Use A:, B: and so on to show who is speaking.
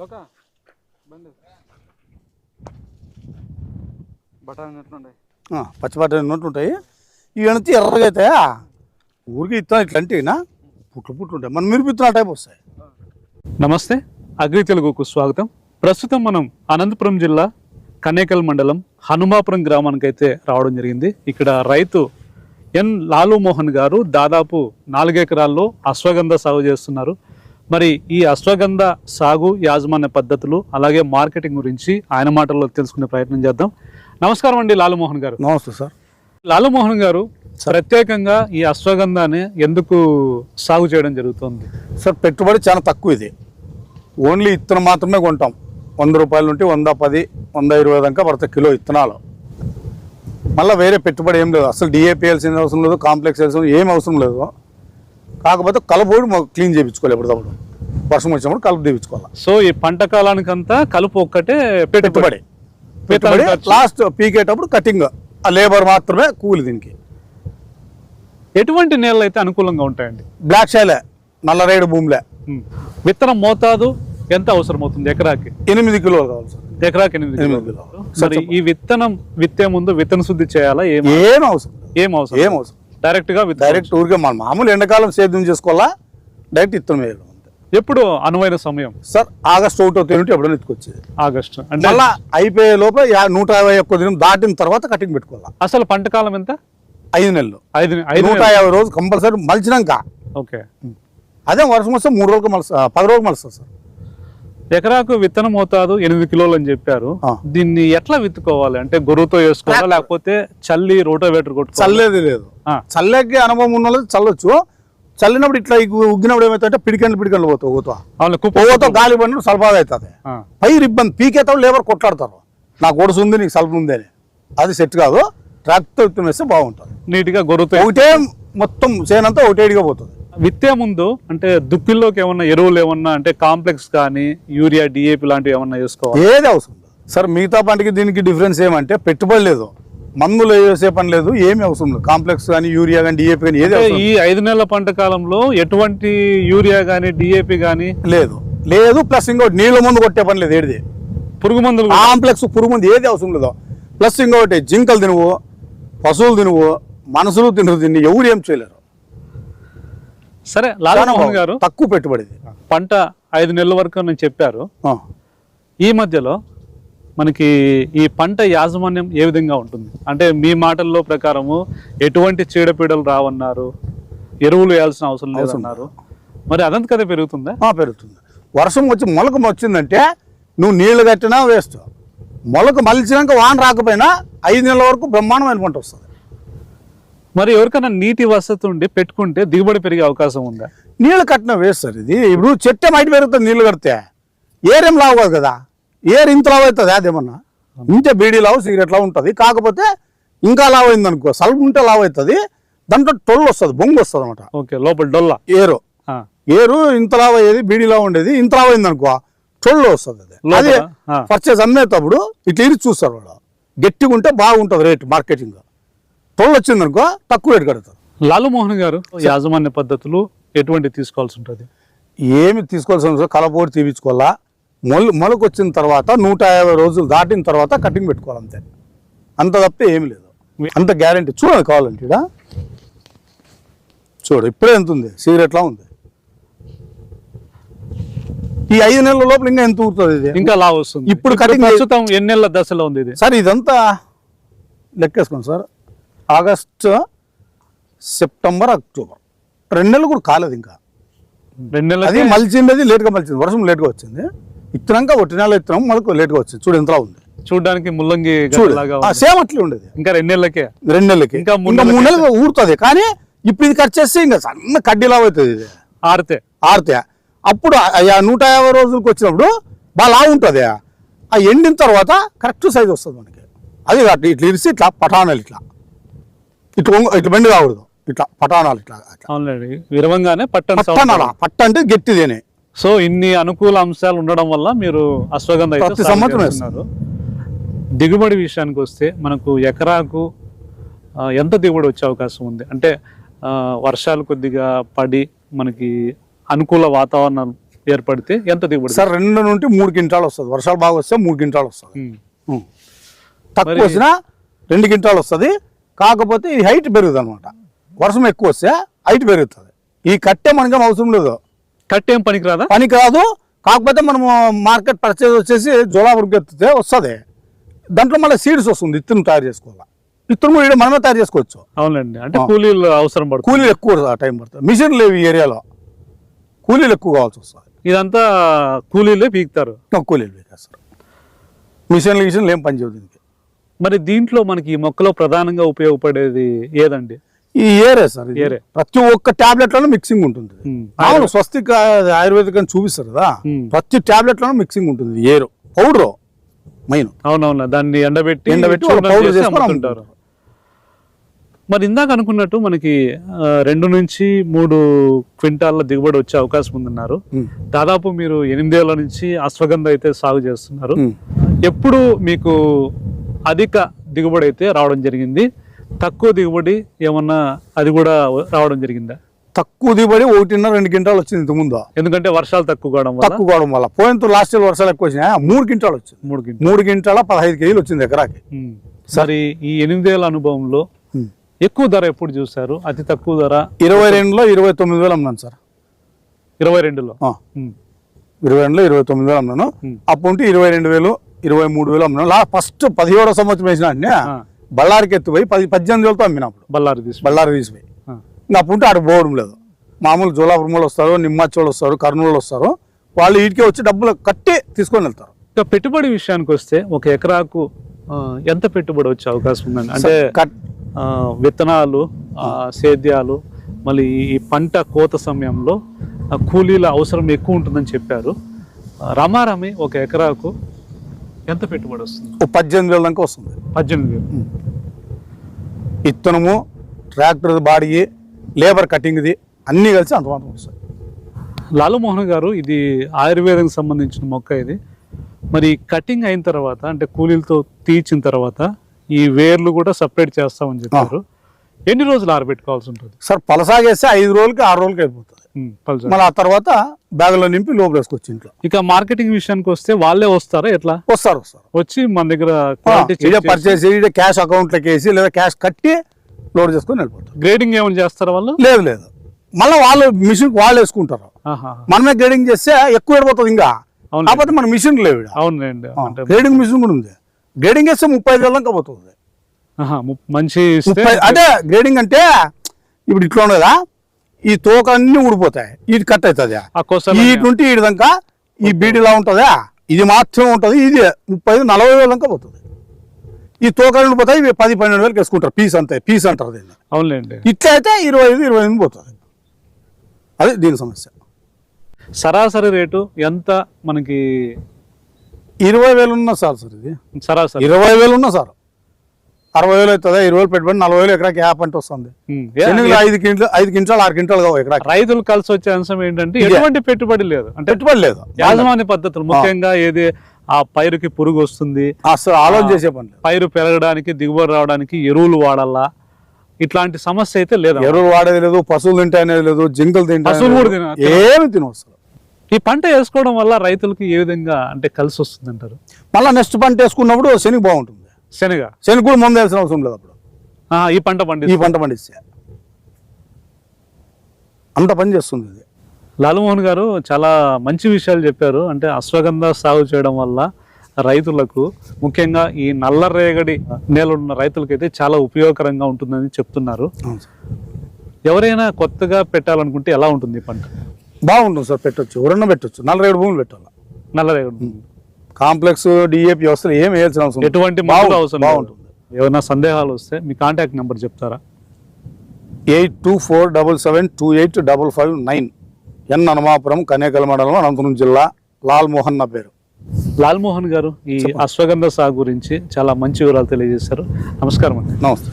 A: లోక బండి బఠానీ
B: నోట్లు ఉంటాయి ఇవి వెనక్కి ఎర్రగా అవుతాయా ఊరికి ఇత్తనం ఇట్లా అంటేనా పుట్లు పుట్లు ఉంటాయి మనం మీరు విత్తనాలు టైప్ వస్తాయి.
A: నమస్తే అగ్రి తెలుగుకు స్వాగతం. ప్రస్తుతం మనం అనంతపురం జిల్లా కనేకల్ మండలం హనుమాపురం గ్రామానికి అయితే రావడం జరిగింది. ఇక్కడ రైతు ఎన్ లాలు మోహన్ గారు దాదాపు నాలుగు ఎకరాల్లో అశ్వగంధ సాగు చేస్తున్నారు. మరి ఈ అశ్వగంధ సాగు యాజమాన్య పద్ధతులు అలాగే మార్కెటింగ్ గురించి ఆయన మాటల్లో తెలుసుకునే ప్రయత్నం చేద్దాం. నమస్కారం అండి లాలు మోహన్ గారు.
B: నమస్తే సార్.
A: లాలు మోహన్ గారు ప్రత్యేకంగా ఈ అశ్వగంధాన్ని ఎందుకు సాగు చేయడం జరుగుతుంది?
B: సార్ పెట్టుబడి చాలా తక్కువ ఇది. ఓన్లీ ఇత్తనం మాత్రమే కొంటాం. వంద రూపాయల నుండి వంద పది వంద ఇరవై దాకా పడతాయి కిలో ఇత్తనాలు. మళ్ళీ వేరే పెట్టుబడి ఏం లేదు. అసలు డిఏపి వేయాల్సిన అవసరం లేదు కాంప్లెక్స్ వేయాల్సిన ఏం అవసరం లేదు. కాకపోతే కలుపుడు క్లీన్ చేయించుకోవాలి ఎప్పటికప్పుడు. వర్షం వచ్చినప్పుడు కలుపు తీపించుకోవాలి
A: సో ఈ పంట కాలానికంతా కలుపు ఒక్కటే
B: పెట్టుబడి.
A: పెట్టుబడి.
B: లాస్ట్ పీకేటప్పుడు కటింగ్. ఆ లేబర్ మాత్రమే కూలి దీనికి.
A: ఎటువంటి నేలలు అయితే అనుకూలంగా ఉంటాయండి?
B: బ్లాక్ షైలే నల్లరేడు భూమిలే.
A: విత్తనం మోతాదు ఎంత అవసరం అవుతుంది ఎకరాకి?
B: ఎనిమిది కిలోలు కావాలి సార్.
A: ఎకరాకి ఎనిమిది కిలోలు. మరి ఈ విత్తనం విత్తే ముందు విత్తన శుద్ధి చేయాలా? ఏం
B: ఏం అవసరం.
A: ఏం అవసరం?
B: ఏం అవసరం?
A: డైరెక్ట్గా
B: డైరెక్ట్ ఊరికే మన మామూలు ఎండాకాలం సేద్యం చేసుకోవాలా? డైరెక్ట్ ఇత్తనం వేయడం
A: ఎప్పుడు? అనువైన సమయం.
B: సార్ ఆగస్ట్ ఒకటో తేదీ ఎప్పుడైనా ఎత్తుకొచ్చేది.
A: ఆగస్టు. అంటే
B: మళ్ళా అయిపోయే లోపల నూట యాభై ఒక్క దినం దాటిన తర్వాత కటింగ్ పెట్టుకోవాలా?
A: అసలు పంట కాలం ఎంత?
B: ఐదు నెలలు.
A: ఐదు
B: నూట యాభై రోజు కంపల్సరీ మలిచినాక.
A: ఓకే.
B: అదే వర్షం వస్తే మూడు రోజులకు మలుస్తా పది రోజులకు మలుస్తుంది సార్.
A: ఎకరాకు విత్తనం మోతాదు ఎనిమిది కిలోలు అని చెప్పారు. దీన్ని ఎట్లా విత్తుకోవాలి? అంటే గొర్రుతో వేసుకోవాలా లేకపోతే చల్లి రోటోవేటర్ కొట్టుకోవాలి?
B: చల్లేది లేదు. చల్లకి అనుభవం ఉన్న చల్లొచ్చు. చల్లినప్పుడు ఇట్లా ఉగ్గినప్పుడు ఏమవుతుందంటే పిడికండ్లు పిడికండ్లు పోతావు ఊతో గాలి పడినప్పుడు సల్పాగా అవుతుంది. పైరు ఇబ్బంది. పీకేతావు లేబర్ కొట్లాడతారు. నాకు ఒడుసు ఉంది నీకు సల్ప ఉంది అని. అది సెట్ కాదు. ట్రాక్టర్ విత్తనం వేస్తే బాగుంటుంది.
A: నీట్గా గొర్రుతో
B: ఒకటే మొత్తం చేనంతా ఒకటేడిగా పోతుంది.
A: విత్తే ముందు అంటే దుక్కిల్లోకి ఏమన్నా ఎరువులు ఏమన్నా అంటే కాంప్లెక్స్ కానీ యూరియా డిఏపి లాంటివి ఏమన్నా వేసుకోవాలి?
B: ఏది అవసరం లేదు. సార్ మిగతా పంటకి దీనికి డిఫరెన్స్ ఏమంటే పెట్టుబడి లేదు. మందులు వేసే పని లేదు ఏమి అవసరం లేదు. కాంప్లెక్స్ కానీ యూరియా కానీ డిఏపి కానీ ఏది అవసరం
A: ఈ ఐదు నెలల పంట కాలంలో ఎటువంటి యూరియా కానీ డిఏపి కానీ
B: లేదు. లేదు ప్లస్ ఇంకోటి నీళ్ళ ముందు కొట్టే పని లేదు ఏడిది.
A: పురుగు మందులు
B: కాంప్లెక్స్ పురుగు మంది ఏది అవసరం లేదు. ప్లస్ ఇంకొకటి జింకలు తినువు పశువులు తినువు మనసులు తినరు తిని ఎవరు ఏం చేయలేరు.
A: సరే లాలమోహన్. గారు
B: తక్కువ పెట్టుబడిది.
A: పంట ఐదు నెలల వరకు నేను చెప్పారు. ఈ మధ్యలో మనకి ఈ పంట యాజమాన్యం ఏ విధంగా ఉంటుంది? అంటే మీ మాటల్లో ప్రకారము ఎటువంటి చీడపీడలు రావన్నారు? ఎరువులు వేయాల్సిన అవసరం లేదన్నారు. మరి అదంత కదా పెరుగుతుందా?
B: పెరుగుతుంది. వర్షం వచ్చి మొలక వచ్చిందంటే నువ్వు నీళ్ళు కట్టినా వేస్ట్. మొలక మలిచినాక వాన రాకపోయినా ఐదు నెలల వరకు బ్రహ్మాండమైన పంట వస్తుంది.
A: మరి ఎవరికైనా నీటి వసతి ఉండి పెట్టుకుంటే దిగుబడి పెరిగే అవకాశం ఉందా?
B: నీళ్ళు కట్టిన వేస్ట్ సార్ ఇది. ఇప్పుడు చెట్టే బయట పెరుగుతుంది నీళ్ళు కడితే. ఏరేం లావు కాదు ఏరు ఇంత లావు అవుతుంది అదేమన్నా ఇంతే బీడీ లావు సిగరెట్ లావు ఉంటుంది. కాకపోతే ఇంకా లావు అయింది అనుకో సల్పు ఉంటే లావు అవుతుంది. దాంట్లో టొల్లు వస్తుంది బొంగు వస్తుంది అనమాట
A: ఓకే లోపల డొల్లా.
B: ఏరు. ఏరు ఇంత లావు అయ్యేది బీడీ లావు ఉండేది ఇంత లావు అయింది అనుకో టొల్లు వస్తుంది అది? అదే. పర్చేజ్ అమ్మేటప్పుడు ఇట్లా ఇరి చూస్తారు వాడు. గట్టిగా ఉంటే బాగుంటుంది రేట్ మార్కెటింగ్ టొల్లు వచ్చింది అనుకో తక్కువ రేటు కడతారు
A: లాలు మోహన్ గారు యాజమాన్య పద్ధతులు ఎటువంటి తీసుకోవాల్సి ఉంటుంది?
B: ఏమి తీసుకోవాల్సిన అవసరం కలపోటు తీపించుకోవాలా మొల మొలకు వచ్చిన తర్వాత నూట యాభై రోజులు దాటిన తర్వాత కటింగ్ పెట్టుకోవాలి అంతే అంత తప్పే ఏమి లేదు. అంత గ్యారంటీ. చూడండి కావాలంటే ఈడ. చూడు ఇప్పుడే ఎంత ఉంది? సిగరెట్లా ఉంది? ఈ ఐదు నెలల లోపల ఇంకా ఎంత ఊరుతుంది ఇది?
A: ఇంకా లావ్ వస్తుంది.
B: ఇప్పుడు cutting
A: ప్రస్తుతం ఎన్ని నెలల దశలో ఉంది ఇది?
B: సార్ ఇదంతా లెక్కేసుకోండి సార్. August September October. రెండు నెలలు కూడా కాలేదు ఇంకా.
A: రెండు
B: అది
A: నెలలకి
B: మలిచింది లేట్గా మలిచింది. వర్షం లేట్గా వచ్చింది. ఇత్తనాక ఒట్టి నెల ఇత్తనం మనకు లేట్గా వచ్చింది. చూడు ఎంతలా ఉంది.
A: చూడడానికి ముల్లంగి
B: సేమ్ అట్లే ఉండేది.
A: ఇంకా రెండు నెలలకే.
B: రెండు నెలలకి.
A: ఇంకా
B: ఇంకా
A: మూడు
B: నెలలు ఊరుతుంది. కానీ ఇప్పుడు ఇది కట్ చేస్తే ఇంకా సన్న కడ్డీలా అవుతుంది ఇది.
A: ఆరితే.
B: ఆరితే. అప్పుడు నూట యాభై రోజులకు వచ్చినప్పుడు బాగా లావు ఉంటుంది. ఆ ఎండిన తర్వాత కరెక్ట్ సైజ్ వస్తుంది మనకి. అది ఇట్లా ఇరిసి ఇట్లా పటానాలు ఇట్లా. ఇట్లా ఇట్లా బండి కాకూడదు ఇట్లా పటానాలు ఇట్లా.
A: అవునండి విరవంగానే పట్టణ
B: పట్టణాల పట్ట అంటే గట్టిదేనే
A: సో ఇన్ని అనుకూల అంశాలు ఉండడం వల్ల మీరు అశ్వగంధ
B: ప్రతి సంవత్సరం.
A: దిగుబడి విషయానికి వస్తే మనకు ఎకరాకు ఎంత దిగుబడి వచ్చే అవకాశం ఉంది? అంటే వర్షాలు కొద్దిగా పడి మనకి అనుకూల వాతావరణం ఏర్పడితే ఎంత దిగుబడి?
B: సార్ రెండు నుండి మూడు క్వింటాలు వస్తుంది. వర్షాలు బాగా వస్తే మూడు క్వింటాలు వస్తుంది. తక్కువ వచ్చినా రెండు క్వింటాలు వస్తుంది. కాకపోతే ఇది హైట్ పెరుగుతుంది అనమాట వర్షం ఎక్కువ వస్తే హైట్ పెరుగుతుంది. ఈ కట్టే మనకేం అవసరం లేదు.
A: కట్టేం పనికి రాదా
B: పనికి రాదు కాకపోతే మనము మార్కెట్ పర్చేజ్ వచ్చేసి జోలాపురికి ఎత్తితే వస్తుంది. దాంట్లో మళ్ళీ సీడ్స్ వస్తుంది. ఇత్తనం తయారు చేసుకోవాలి. ఇత్తనం కూడా మనమే తయారు చేసుకోవచ్చు.
A: అవునండి అంటే కూలీలు అవసరం పడుతుంది.
B: కూలీలు ఎక్కువ టైం పడుతుంది. మిషన్ లేవు ఈ ఏరియాలో. కూలీలు ఎక్కువ కావాల్సి వస్తుంది.
A: ఇదంతా కూలీలే పీకుతారు.
B: కూలీలు వేస్తారు మిషన్లు మిషన్లు ఏం పని చేయదు దీనికి.
A: మరి దీంట్లో మనకి ఈ మొక్కలో ప్రధానంగా ఉపయోగపడేది ఏదండి
B: ఈ ఏరే సార్.
A: ఏరే.
B: ప్రతి ఒక్క టాబ్లెట్ లోనూ మిక్సింగ్ ఉంటుంది. అవును స్వస్తిక్ ఆయుర్వేదిక్ అని చూపిస్తారు కదా. ప్రతి టాబ్లెట్ లోనూ మిక్సింగ్ ఉంటుంది ఏరు పౌడర్ మెయిన్
A: అవునవును దాన్ని ఎండబెట్టి
B: ఎండబెట్టి పౌడర్
A: చేసి
B: చేసుకొని
A: అమ్ముతుంటారు మరి ఇందాక అనుకున్నట్టు మనకి రెండు నుంచి మూడు క్వింటాల దిగుబడి వచ్చే అవకాశం ఉందన్నారు. దాదాపు మీరు ఎనిమిదేళ్ళ నుంచి అశ్వగంధ అయితే సాగు చేస్తున్నారు. ఎప్పుడు మీకు అధిక దిగుబడి అయితే రావడం జరిగింది. తక్కువ దిగుబడి ఏమన్నా అది కూడా రావడం జరిగిందా?
B: తక్కువ దిగుబడి ఒకటిన్నర రెండు క్వింటాలు వచ్చింది ఇంత ముందు
A: ఎందుకంటే వర్షాలు తక్కువ కావడం వల్ల?
B: తక్కువ కావడం వల్ల. పోయిన లాస్ట్ ఇయర్ వర్షాలు ఎక్కువ వచ్చినాయి? మూడు క్వింటాలు వచ్చింది.
A: మూడు గింజ
B: మూడు క్వింటాల పదహైదు కేజీలు వచ్చింది ఎకరాకి.
A: మరి ఈ ఎనిమిదేళ్ళ అనుభవంలో. ఎక్కువ ధర ఎప్పుడు చూసారు అతి తక్కువ ధర?
B: ఇరవై రెండులో ఇరవై తొమ్మిది వేలు అమ్మినాను సార్.
A: ఇరవై రెండులో.
B: ఇరవై రెండులో ఇరవై తొమ్మిది వేలు అమ్మినాను
A: ఉమ్.
B: అప్పుడు ఇరవై రెండు వేలు ఇరవై మూడు వేలు అమ్మినాను లాస్ట్ ఫస్ట్ పదిహేడో సంవత్సరం వేసిన అంటే. బళ్ళారికి ఎత్తుపోయి పది పద్దెనిమిది వేలతో అమ్మినప్పుడు
A: బళ్ళారి తీసుకు
B: బళ్ళారి తీసిపోయి ఇంకా అప్పుడు ఉంటే ఆడ పోవడం లేదు. మామూలు జోలాపురం వాళ్ళు వస్తారు నిమ్మాచి వాళ్ళు వస్తారు కర్నూలు వస్తారు. వాళ్ళు వీటికి వచ్చి డబ్బులు కట్టి తీసుకొని వెళ్తారు.
A: ఇక పెట్టుబడి విషయానికి వస్తే ఒక ఎకరాకు ఎంత పెట్టుబడి వచ్చే అవకాశం ఉందండి? అంటే విత్తనాలు సేద్యాలు మళ్ళీ ఈ పంట కోత సమయంలో కూలీల అవసరం ఎక్కువ ఉంటుందని చెప్పారు. రమారమి ఒక ఎకరాకు ఎంత పెట్టుబడి వస్తుంది?
B: పద్దెనిమిది వేల దాకా వస్తుంది.
A: పద్దెనిమిది వేలు.
B: ఇత్తనము ట్రాక్టర్ బాడీ లేబర్ కటింగ్ది అన్నీ కలిసి అంత మాత్రం వస్తుంది
A: లాలుమోహన్ గారు ఇది ఆయుర్వేదంకి సంబంధించిన మొక్క ఇది. మరి కటింగ్ అయిన తర్వాత అంటే కూలీలతో తీర్చిన తర్వాత ఈ వేర్లు కూడా సపరేట్ చేస్తామని చెప్పారు. ఎన్ని రోజులు ఆరబెట్టుకోవాల్సి ఉంటుంది?
B: సార్ పలసాగేస్తే ఐదు రోజులకి ఆరు రోజులకి అయిపోతుంది. మళ్ళీ ఆ తర్వాత బ్యాగులో నింపి లోపల వేసుకోవచ్చు ఇంట్లో.
A: ఇక మార్కెటింగ్ విషయానికి వస్తే వాళ్ళే వస్తారా ఎట్లా?
B: వస్తారు వస్తారు.
A: వచ్చి మన దగ్గర
B: పర్చేస్ ఇదే క్యాష్ అకౌంట్లోకి వేసి లేదా క్యాష్ కట్టి లోడ్ చేసుకొని వెళ్ళిపోతారు.
A: గ్రేడింగ్ ఏమైనా చేస్తారా వాళ్ళు?
B: లేదు లేదు. మళ్ళీ వాళ్ళు మిషన్ వాళ్ళు వేసుకుంటారు. మనమే గ్రేడింగ్ చేస్తే ఎక్కువ వెళ్ళిపోతుంది ఇంకా.
A: అవును
B: కాకపోతే మన మిషన్ లేవు.
A: అవునండి
B: గ్రేడింగ్ మిషన్ కూడా ఉంది. గ్రేడింగ్ వేస్తే ముప్పై ఐదు వేల దాకా పోతుంది.
A: మంచి
B: అంటే గ్రేడింగ్ అంటే ఇప్పుడు ఇట్లా ఉండదు కదా ఈ తోక అన్ని ఊడిపోతాయి. ఇది కట్ అవుతుంది. వీటి నుండి దాకా ఈ బీడీలా ఉంటుందా? ఇది మాత్రం ఉంటుంది. ఇది ముప్పై ఐదు నలభై వేల దాకా పోతుంది. ఈ తోకలు ఉండిపోతాయి ఇవి పది పన్నెండు వేలకు వేసుకుంటారు. పీస్ అంతే పీస్ అంటారు దీన్ని.
A: అవునులేండి.
B: ఇట్లా అయితే ఇరవై ఐదు ఇరవై ఎనిమిది పోతుంది. అది దీని సమస్య.
A: సరాసరి రేటు ఎంత మనకి?
B: ఇరవై వేలు ఉన్నా సార్ సార్ ఇది.
A: సరాసరి.
B: ఇరవై వేలు ఉన్నా సార్. అరవై వేలు అవుతుందా ఇరవై వేలు పెట్టుబడి నలభై వేలు ఎకరాకి యాప్ అంటే వస్తుంది. ఐదు క్వింటల్ ఐదు క్వింటాలు ఆరు క్వింటాలు కావు ఎకరాకి.
A: రైతులు కలిసి వచ్చే అంశం ఏంటంటే. ఎటువంటి పెట్టుబడి లేదు. అంటే
B: పెట్టుబడి లేదు.
A: యాజమాన్య పద్ధతులు ముఖ్యంగా ఏది ఆ పైరుకి పురుగు వస్తుంది
B: అసలు ఆలోచన చేసే పని
A: పైరు పెరగడానికి దిగుబడి రావడానికి ఎరువులు వాడాలా? ఇట్లాంటి సమస్య అయితే లేదా
B: ఎరువులు వాడేది లేదు పశువులు తింటే అనేది లేదు జింకలు తింటే
A: పశువులు కూడా
B: అనేది
A: తిన-
B: లేదు. ఏమి తినవస్తారు
A: ఈ పంట వేసుకోవడం వల్ల రైతులకి ఏ విధంగా అంటే కలిసి వస్తుంది అంటారు
B: మళ్ళీ నెక్స్ట్ పంట వేసుకున్నప్పుడు శనగ బాగుంటుంది.
A: శనగ.
B: శనగ కూడా మందు వేయాల్సిన అవసరం లేదు అప్పుడు.
A: ఆ, ఈ పంట
B: ఈ
A: పండి
B: పంట పండిస్తే. అంత పని చేస్తుంది ఇది.
A: లాలుమోహన్ గారు చాలా మంచి విషయాలు చెప్పారు. అంటే అశ్వగంధ సాగు చేయడం వల్ల రైతులకు ముఖ్యంగా ఈ నల్లరేగడి నేల ఉన్న రైతులకైతే చాలా ఉపయోగకరంగా ఉంటుందని చెప్తున్నారు. ఎవరైనా కొత్తగా పెట్టాలనుకుంటే ఎలా ఉంటుంది ఈ పంట?
B: బాగుంటుంది సార్ పెట్టొచ్చు. ఎవరన్నా పెట్టొచ్చు. నలభై ఏడు భూములు పెట్టాలి?
A: నల్లరేగడి
B: కాంప్లెక్స్ డిఏపి వ్యవస్థలు ఏం వేయాల్సిన అవసరం.
A: ఎటువంటి
B: బాగుంటుంది,
A: అవసరం.
B: బాగుంటుంది.
A: ఏమైనా సందేహాలు వస్తే మీ కాంటాక్ట్ నెంబర్ చెప్తారా?
B: Eight two four double seven two eight double five nine. N Hanumapuram Kanekal మండలం అనంతపురం జిల్లా. లాల్ మోహన్ నా పేరు.
A: లాల్మోహన్ గారు ఈ అశ్వగంధ సాగు గురించి చాలా మంచి వివరాలు తెలియజేశారు. నమస్కారం అండి.
B: నమస్తే.